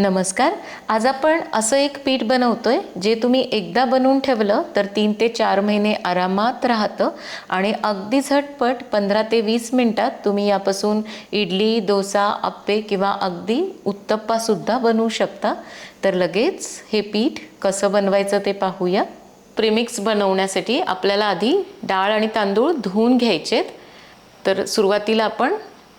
नमस्कार. आज आपण असं एक पीठ बनवतोय जे तुम्ही एकदा बनवून ठेवलं तर तीन ते चार महिने आरामात राहतं आणि अगदी झटपट पंधरा ते वीस मिनटात तुम्ही यापासून इडली डोसा आप्पे किंवा अगदी उत्तप्पासुद्धा बनवू शकता. तर लगेच हे पीठ कसं बनवायचं ते पाहूया. प्रेमिक्स बनवण्यासाठी आपल्याला आधी डाळ आणि तांदूळ धुवून घ्यायचेत. तर सुरुवातीला आपण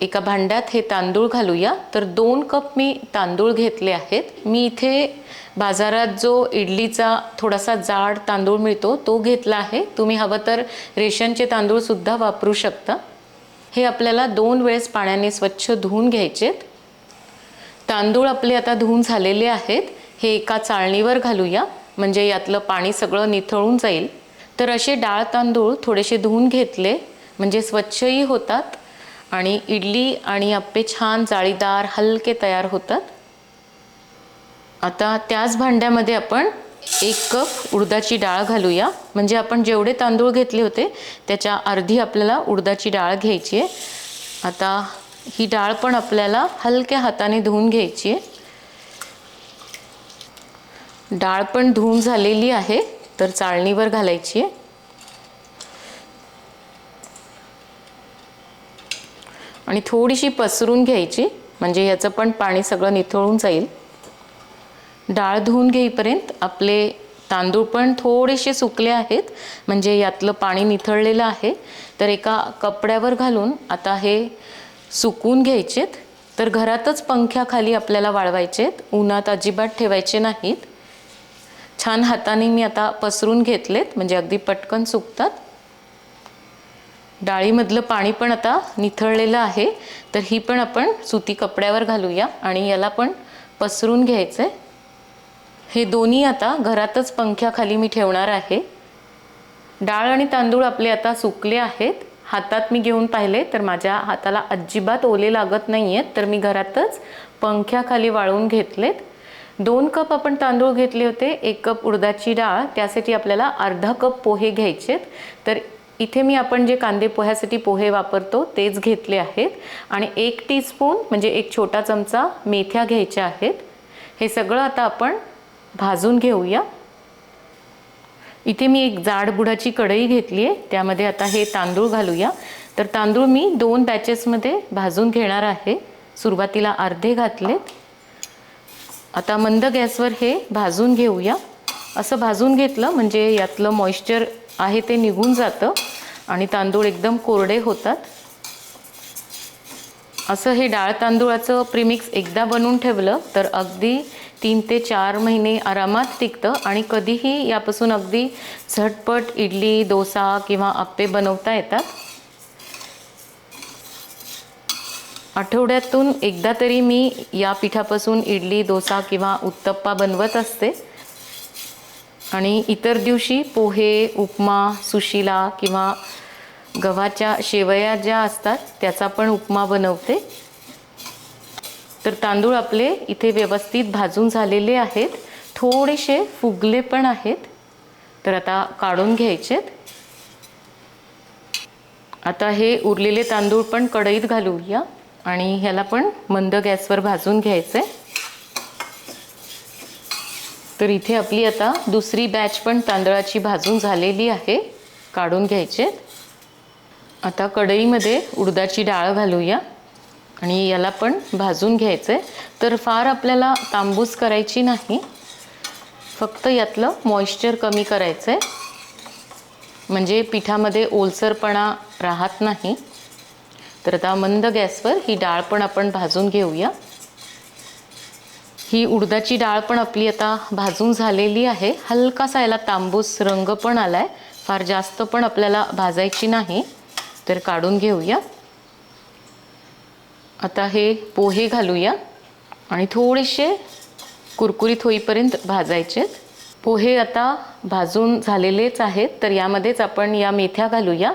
एका भांड्यात हे तांदूळ घालूया. तर दोन कप मी तांदूळ घेतले आहेत. मी इथे बाजारात जो इडलीचा थोडासा जाड तांदूळ मिळतो तो घेतला आहे. तुम्ही हवं तर रेशनचे तांदूळसुद्धा वापरू शकता. हे आपल्याला दोन वेळेस पाण्याने स्वच्छ धुवून घ्यायचेत. तांदूळ आपले आता धुवून झालेले आहेत. हे एका चाळणीवर घालूया. म्हणजे यातलं पाणी सगळं निथळून जाईल. तर असे डाळ तांदूळ थोडेसे धुवून घेतले. म्हणजे स्वच्छही होतात. आणि इडली आणि आप्पे छान जाळीदार हलके तयार होतात. आता त्याच भांड्यामध्ये आपण एक कप उडदाची डाळ घालूया. म्हणजे आपण जेवढे तांदूळ घेतले होते त्याच्या अर्धी आपल्याला उडदाची डाळ घ्यायची आहे. आता ही डाळ पण आपल्याला हलक्या हाताने धुवून घ्यायची आहे. डाळ पण धुवून झालेली आहे तर चाळणीवर घालायची आहे. आणि थोडीशी पसरून घ्यायची म्हणजे याचं पण पाणी सगळं निथळून जाईल. डाळ धुवून घेईपर्यंत आपले तांदूळ पण थोडेसे सुकले आहेत म्हणजे यातलं पाणी निथळलेलं आहे. तर एका कपड्यावर घालून आता हे सुकून घ्यायचेत. तर घरातच पंख्याखाली आपल्याला वाळवायचेत उन्हात अजिबात ठेवायचे नाहीत. छान हाताने मी आता पसरून घेतलेत म्हणजे अगदी पटकन सुकतात. डाळीमधलं पाणी पण आता निथळलेलं आहे. तर ही पण आपण सुती कपड्यावर घालूया आणि याला पण पसरून घ्यायचं आहे हे दोन्ही आता घरातच पंख्याखाली मी ठेवणार आहे. डाळ आणि तांदूळ आपले आता सुकले आहेत. हातात मी घेऊन पाहिले तर माझ्या हाताला अजिबात ओले लागत नाही आहेत तर मी घरातच पंख्याखाली वाळवून घेतलेत. दोन कप आपण तांदूळ घेतले होते एक कप उडदाची डाळ त्यासाठी आपल्याला अर्धा कप पोहे घ्यायचेत. तर इथे मी आपण जे कांदे पोह्यासाठी पोहे वापरतो तेच घेतले आहेत. आणि एक टीस्पून म्हणजे एक छोटा चमचा मेथ्या घ्यायच्या आहेत. हे सगळं आता आपण भाजून घेऊया. इथे मी एक जाड बुडाची कढई घेतली आहे. त्यामध्ये आता हे तांदूळ घालूया. तर तांदूळ मी दोन बॅचेसमध्ये भाजून घेणार आहे. सुरुवातीला अर्धे घातलेत. आता मंद गॅसवर हे भाजून घेऊया. असं भाजून घेतलं म्हणजे यातलं मॉइश्चर आहे ते निघून जातं आणि तांदूळ एकदम कोरडे होतात. असं हे डाळ तांदूळाचं प्रीमिक्स एकदा बनवून ठेवलं तर अगदी तीन ते चार महिने आरामात टिकतं आणि कधीही यापासून अगदी झटपट इडली डोसा किंवा आप्पे बनवता येतात. आठवड्यातून एकदा तरी मी या पिठापासून इडली डोसा किंवा उत्तप्पा बनवत असते. आणि इतर दिवशी पोहे उपमा सुशिला किंवा गव्हाच्या शेवया ज्या असतात त्याचा पण उपमा बनवते. तर तांदूळ आपले इथे व्यवस्थित भाजून झालेले आहेत. थोडेसे फुगले पण आहेत. तर आता काढून घ्यायचेत. आता हे उरलेले तांदूळ पण कढईत घालूया आणि ह्याला पण मंद गॅसवर भाजून घ्यायचं. आहे तर इथे आपली आता दुसरी बॅच पण तांदळाची भाजून झालेली आहे. काढून घ्यायचे. आता कढईमध्ये उडदाची डाळ घालूया. आणि याला पण भाजून घ्यायचं आहे तर फार आपल्याला तांबूस करायची नाही. फक्त यातलं मॉइश्चर कमी करायचं आहे म्हणजे पिठामध्ये ओलसरपणा राहत नाही. तर आता मंद गॅसवर ही डाळ पण आपण भाजून घेऊया. ही उडदाची डाळ पण आपली आता भाजून झालेली आहे. हलकासा याला तांबूस रंग पण आला आहे फार जास्त पण आपल्याला भाजायची नाही. तर काढून घेऊया. आता हे पोहे घालूया. आणि थोडेसे कुरकुरीत होईपर्यंत भाजायचेत पोहे आता भाजून झालेलेच आहेत. तर यामध्येच आपण या मेथ्या घालूया.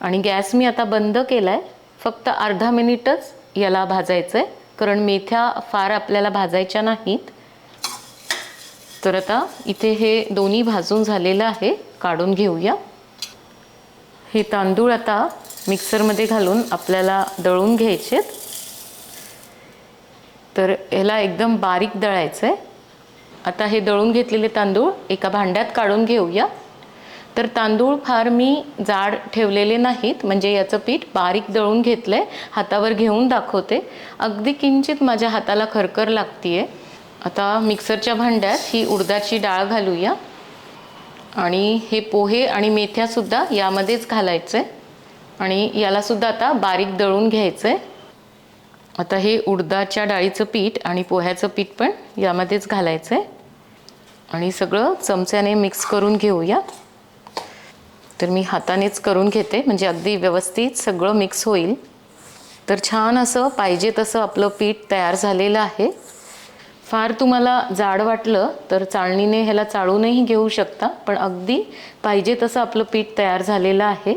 आणि गॅस मी आता बंद केला आहे फक्त अर्धा मिनिटच याला भाजायचं आहे कारण मेथ्या फार आपल्याला भाजायच्या नाहीत. तर आता इथे हे दोन्ही भाजून झालेलं आहे काढून घेऊया. हे तांदूळ आता मिक्सरमध्ये घालून आपल्याला दळून घ्यायचेत. तर ह्याला एकदम बारीक दळायचं आहे आता हे दळून घेतलेले तांदूळ एका भांड्यात काढून घेऊया. तर तांदूळ फार मी जाड ठेवलेले नाहीत म्हणजे याचं पीठ बारीक दळून घेतलं आहे हातावर घेऊन दाखवते. अगदी किंचित माझ्या हाताला खरखर लागतीये. आता मिक्सरच्या भांड्यात ही उडदाची डाळ घालूया. आणि हे पोहे आणि मेथ्यासुद्धा यामध्येच घालायचं. आहे आणि यालासुद्धा आता बारीक दळून घ्यायचं. आहे आता हे उडदाच्या डाळीचं पीठ आणि पोह्याचं पीठ पण यामध्येच घालायचं. आहे आणि सगळं चमच्याने मिक्स करून घेऊया. तर मी हातानेच करून घेते. म्हणजे अगदी व्यवस्थित सगळं मिक्स होईल. तर छान असं पाहिजे तसं आपलं पीठ तयार झालेलं आहे. फार तुम्हाला जाड वाटलं तर चाळणीने ह्याला चाळूनही घेऊ शकता. पण अगदी पाहिजे तसं आपलं पीठ तयार झालेलं आहे.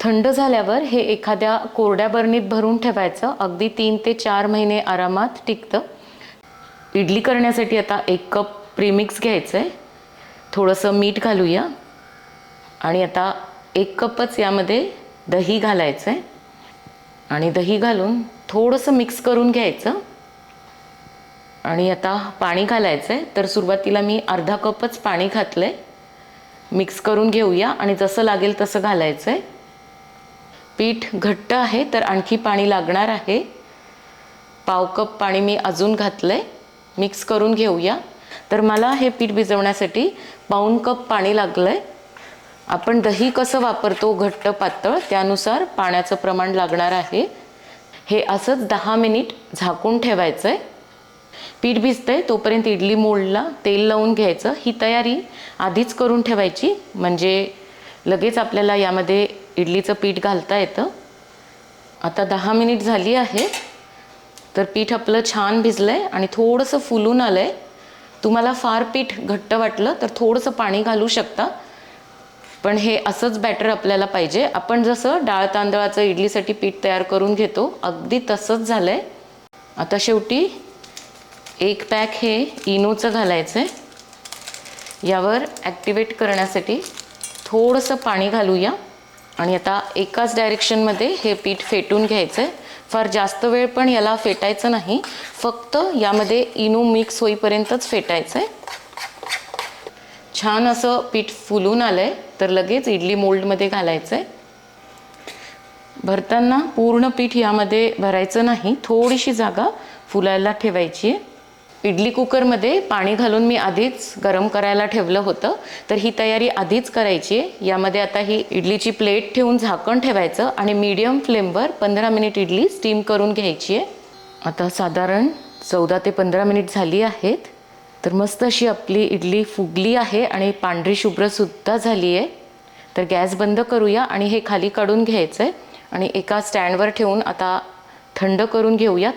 थंड झाल्यावर हे एखाद्या कोरड्या बरणीत भरून ठेवायचं. अगदी तीन ते चार महिने आरामात टिकतं. इडली करण्यासाठी आता एक कप प्रीमिक्स घ्यायचं आहे थोडंसं मीठ घालूया. आणि आता एक कपच यामध्ये दही घालायचं आहे आणि दही घालून थोडंसं मिक्स करून घ्यायचं. आणि आता पाणी घालायचं आहे तर सुरुवातीला मी अर्धा कपच पाणी घातलं आहे मिक्स करून घेऊया आणि जसं लागेल तसं घालायचं आहे पीठ घट्ट आहे तर आणखी पाणी लागणार आहे. पाव कप पाणी मी अजून घातलं आहे मिक्स करून घेऊया. तर मला हे पीठ भिजवण्यासाठी पाऊण कप पाणी लागलं आहे आपण दही कसं वापरतो घट्ट पातळ त्यानुसार पाण्याचं प्रमाण लागणार आहे. हे असंच दहा मिनिट झाकून ठेवायचं आहे पीठ भिजतं आहे तोपर्यंत इडली मोडला तेल लावून घ्यायचं. ही तयारी आधीच करून ठेवायची. म्हणजे लगेच आपल्याला यामध्ये इडलीचं पीठ घालता येतं. आता दहा मिनिट झाली आहे. तर पीठ आपलं छान भिजलं आहे आणि थोडंसं फुलून आलं आहे तुम्हाला फार पीठ घट्ट वाटलं तर थोडंसं पाणी घालू शकता. पण हे असंच बॅटर आपल्याला पाहिजे. आपण जसं डाळ तांदळाचं इडलीसाठी पीठ तयार करून घेतो अगदी तसंच झालं आहे आता शेवटी एक पॅक हे इनोचं घालायचं आहे यावर ॲक्टिवेट करण्यासाठी थोडंसं पाणी घालूया. आणि आता एकाच डायरेक्शनमध्ये हे पीठ फेटून घ्यायचं आहे फार जास्त वेळ पण याला फेटायचं नाही. फक्त यामध्ये इनो मिक्स होईपर्यंतच फेटायचं आहे छान असं पीठ फुलून आलं आहे तर लगेच इडली मोल्डमध्ये घालायचं आहे भरताना पूर्ण पीठ यामध्ये भरायचं नाही थोडीशी जागा फुलायला ठेवायची आहे. इडली कुकरमध्ये पाणी घालून मी आधीच गरम करायला ठेवलं होतं तर ही तयारी आधीच करायची आहे. यामध्ये आता ही इडलीची प्लेट ठेवून झाकण ठेवायचं आणि मीडियम फ्लेमवर पंधरा मिनिट इडली स्टीम करून घ्यायची आहे. आता साधारण चौदा ते पंधरा मिनिट झाली आहेत. तर मस्त अशी आपली इडली फुगली आहे आणि पांढरी शुभ्रसुद्धा झाली आहे तर गॅस बंद करूया आणि हे खाली काढून घ्यायचं आहे आणि एका स्टँडवर ठेवून आता थंड करून घेऊया.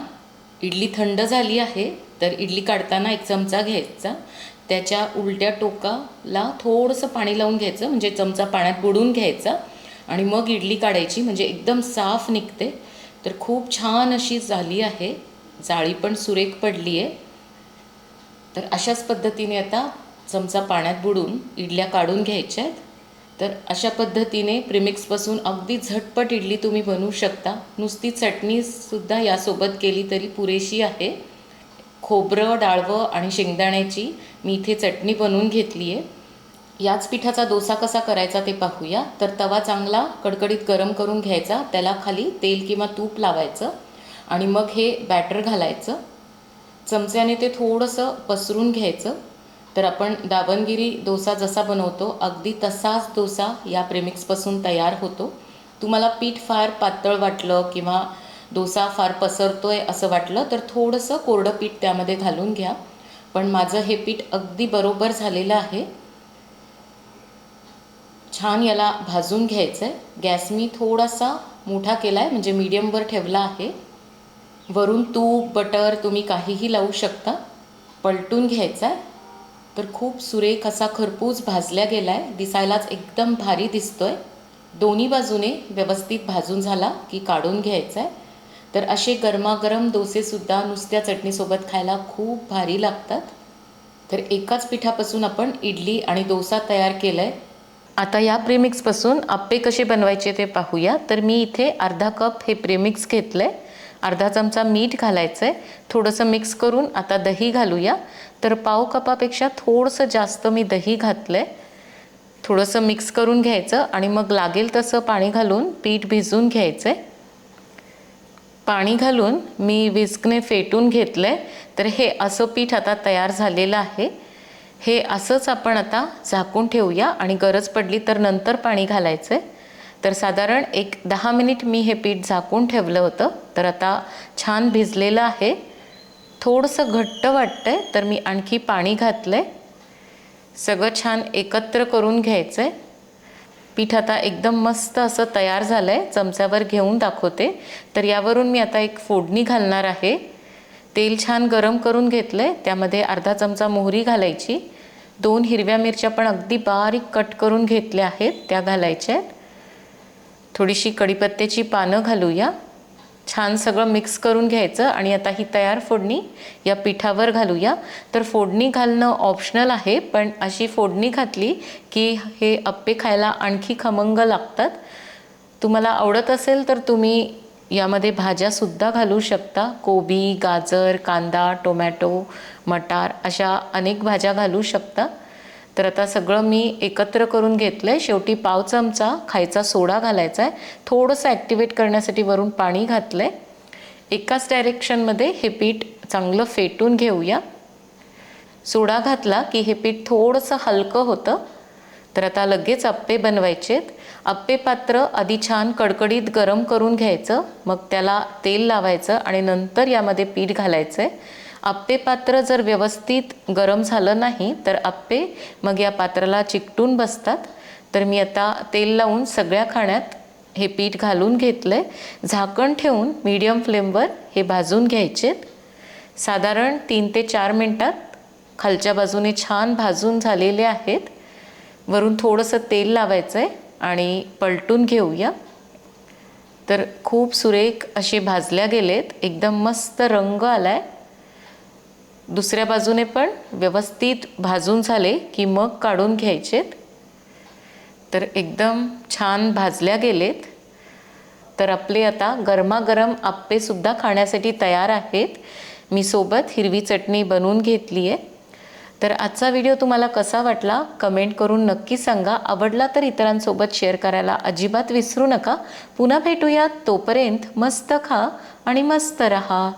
इडली थंड झाली आहे तर इडली काढताना एक चमचा घ्यायचा. त्याच्या उलट्या टोकाला थोडंसं पाणी लावून घ्यायचं म्हणजे चमचा पाण्यात बुडून घ्यायचा. आणि मग इडली काढायची म्हणजे एकदम साफ निघते. तर खूप छान अशी झाली आहे. जाळी पण सुरेख पडली आहे तर अशाच पद्धतीने आता चमचा पाण्यात बुडून इडल्या काढून घ्यायच्या आहेत. तर अशा पद्धतीने प्रिमिक्सपासून अगदी झटपट इडली तुम्ही बनवू शकता. नुसती चटणीसुद्धा यासोबत केली तरी पुरेशी आहे. खोबरं डाळवं आणि शेंगदाण्याची मी इथे चटणी बनवून घेतली आहे. याच पिठाचा डोसा कसा करायचा ते पाहूया. तर तवा चांगला कडकडीत गरम करून घ्यायचा. त्याला खाली तेल किंवा तूप लावायचं आणि मग हे बॅटर घालायचं. चमच्याने ते थोडंसं पसरून घ्यायचं. तर आपण दावणगिरी डोसा जसा बनवतो अगदी तसाच डोसा या प्रेमिक्सपासून तयार होतो. तुम्हाला पीठ फार पातळ वाटलं किंवा डोसा फार पसरतो आहे असं वाटलं तर थोडंसं कोरडं पीठ त्यामध्ये घालून घ्या. पण माझं हे पीठ अगदी बरोबर झालेलं आहे. छान याला भाजून घ्यायचं आहे गॅस मी थोडासा मोठा केला आहे म्हणजे मीडियमवर ठेवला आहे. वरून तूप बटर तुम्ही काहीही लावू शकता. पलटून घ्यायचा आहे तर खूप सुरेख असा खरपूस भाजल्या गेला आहे दिसायलाच एकदम भारी दिसतो आहे दोन्ही बाजूने व्यवस्थित भाजून झाला की काढून घ्यायचा आहे तर असे गरमागरम डोसेसुद्धा नुसत्या चटणीसोबत खायला खूप भारी लागतात. तर एकाच पिठापासून आपण इडली आणि डोसा तयार केला आहे आता या प्रेमिक्सपासून आप्पे कसे बनवायचे ते पाहूया. तर मी इथे अर्धा कप हे प्रेमिक्स घेतलं आहे अर्धा चमचा मीठ घालायचं आहे थोडंसं मिक्स करून आता दही घालूया. तर पाव कपापेक्षा थोडंसं जास्त मी दही घातलं आहे थोडंसं मिक्स करून घ्यायचं आणि मग लागेल तसं पाणी घालून पीठ भिजवून घ्यायचं आहे पाणी घालून मी विस्कने फेटून घेतलं आहे तर हे असं पीठ आता तयार झालेलं आहे. हे असंच आपण आता झाकून ठेवूया आणि गरज पडली तर नंतर पाणी घालायचं आहे तर साधारण एक दहा मिनिट मी हे पीठ झाकून ठेवलं होतं. तर आता छान भिजलेलं आहे. थोडंसं घट्ट वाटतं आहे तर मी आणखी पाणी घातलं आहे सगळं छान एकत्र करून घ्यायचं आहे पीठ आता एकदम मस्त असं तयार झालं आहे चमच्यावर घेऊन दाखवते. तर यावरून मी आता एक फोडणी घालणार आहे. तेल छान गरम करून घेतलं आहे त्यामध्ये अर्धा चमचा मोहरी घालायची. दोन हिरव्या मिरच्या पण अगदी बारीक कट करून घेतल्या आहेत. त्या घालायच्या आहेत. थोडीशी कडीपत्त्याची पानं घालूया. छान सगळं मिक्स करून घ्यायचं आणि आता ही तयार फोडणी या पिठावर घालूया. तर फोडणी घालणं ऑप्शनल आहे पण अशी फोडणी घातली की हे अप्पे खायला आणखी खमंग लागतात. तुम्हाला आवडत असेल तर तुम्ही यामध्ये भाज्यासुद्धा घालू शकता. कोबी गाजर कांदा टोमॅटो मटार अशा अनेक भाज्या घालू शकता. तर आता सगळं मी एकत्र करून घेतलं आहे शेवटी पाव चमचा खायचा सोडा घालायचा आहे थोडंसं ॲक्टिवेट करण्यासाठी वरून पाणी घातलं आहे एकाच डायरेक्शनमध्ये हे पीठ चांगलं फेटून घेऊया. सोडा घातला की हे पीठ थोडंसं हलकं होतं. तर आता लगेच अप्पे बनवायचेत. अप्पे पात्र आधी छान कडकडीत गरम करून घ्यायचं. मग त्याला तेल लावायचं आणि नंतर यामध्ये पीठ घालायचं आहे आप्पे पात्र जर व्यवस्थित गरम झालं नाही तर आप्पे मग या पात्राला चिकटून बसतात. तर मी आता तेल लावून सगळ्या खाण्यात हे पीठ घालून घेतलं. आहे झाकण ठेवून मीडियम फ्लेमवर हे भाजून घ्यायचे. साधारण तीन ते चार मिनटात खालच्या बाजूने छान भाजून झालेले आहेत. वरून थोडंसं तेल लावायचं आहे आणि पलटून घेऊया. तर खूप सुरेख असे भाजल्या गेलेत. एकदम मस्त रंग आला आहे दुसऱ्या बाजूने पण व्यवस्थित भाजून झाले की मग काढून घ्यायचेत. तर एकदम छान भाजल्या गेलेत. तर आपले आता गरमागरम आप्पेसुद्धा खाण्यासाठी तयार आहेत. मी सोबत हिरवी चटणी बनवून घेतली आहे. तर आजचा व्हिडिओ तुम्हाला कसा वाटला कमेंट करून नक्की सांगा. आवडला तर इतरांसोबत शेअर करायला अजिबात विसरू नका. पुन्हा भेटूयात. तोपर्यंत मस्त खा आणि मस्त रहा.